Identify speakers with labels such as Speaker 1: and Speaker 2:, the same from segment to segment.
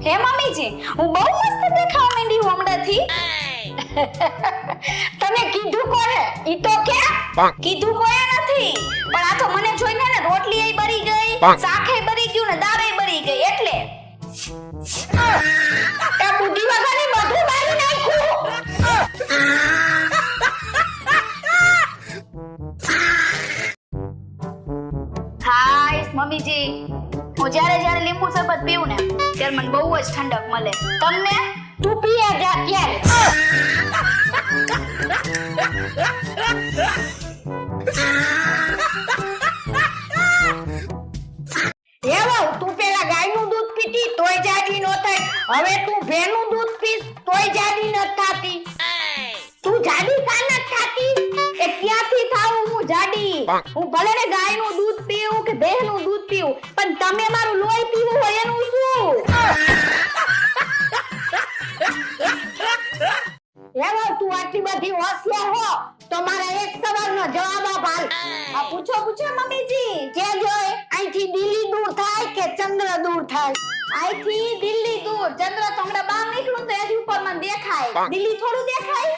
Speaker 1: હે મમ્મીજી હું બહુ મસ્ત દેખાવ માંડી હું હમણાંથી. તમે કીધું કોને? ઈ તો કે કીધું કોએ નથી. પણ આ તો મને જોઈને ને રોટલી એ બરી ગઈ શાકે બરી ગયું ને દાળ બરી ગઈ એટલે.
Speaker 2: એ
Speaker 1: બુઢી વગરની બધું બાળી
Speaker 2: નાખ્યું
Speaker 1: હાય મમ્મીજી હું જ્યારે જ્યારે લીંબુ શરબત પીઉં ને, ત્યારે મને બહુ જ ઠંડક મળે. તમને? તું પીએ
Speaker 2: જા
Speaker 1: ક્યારે
Speaker 2: દૂધ પીતી, તોય જાડી ન થાય.
Speaker 1: હવે તું ભેનું
Speaker 2: દૂધ પીસ તોય જાડી ન થાતી.
Speaker 1: તું જાડી કા ન થાતી? એ ક્યાંથી થાઉં હું જાડી. હું ભલે ગાયનું દૂધ પીવું કે ભેનું દૂધ પીવું પણ તમે મારું લોહી પીવું હોય એનું શું? હે
Speaker 2: તું આટલી બધી હોશિયાર હો
Speaker 1: તો મારા એક સવાલનો જવાબ આપ
Speaker 2: હાલ.
Speaker 1: આ પૂછો પૂછો મમ્મીજી. કે જોય અહીંથી દિલ્હી દૂર થાય કે
Speaker 2: ચંદ્ર દૂર થાય?
Speaker 1: અહીંથી દિલ્હી દૂર. ચંદ્ર તો હમણાં બહાર નીકળું તો એની ઉપર મને દેખાય. દિલ્હી થોડું દેખાય?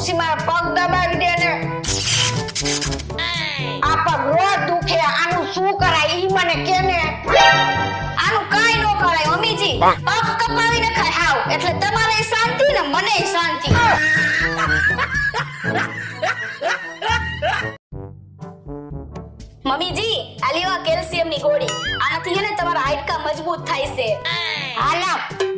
Speaker 1: ખુરશીમાં પગ દબાવી દે ને આ
Speaker 2: પગ રોજ દુખે, આનું શું કરાય? ઈ મને કે ને
Speaker 1: આનું કાઈ નો કરાય, અમીજી. પગ કપાવી ને ખાવ એટલે તમારે શાંતિ ને મને શાંતિ. મમ્મીજી આ લેવા કેલ્શિયમની ગોળી. આનાથી હે ને તમારા હાડકા મજબૂત થાય છે.
Speaker 2: હાલા.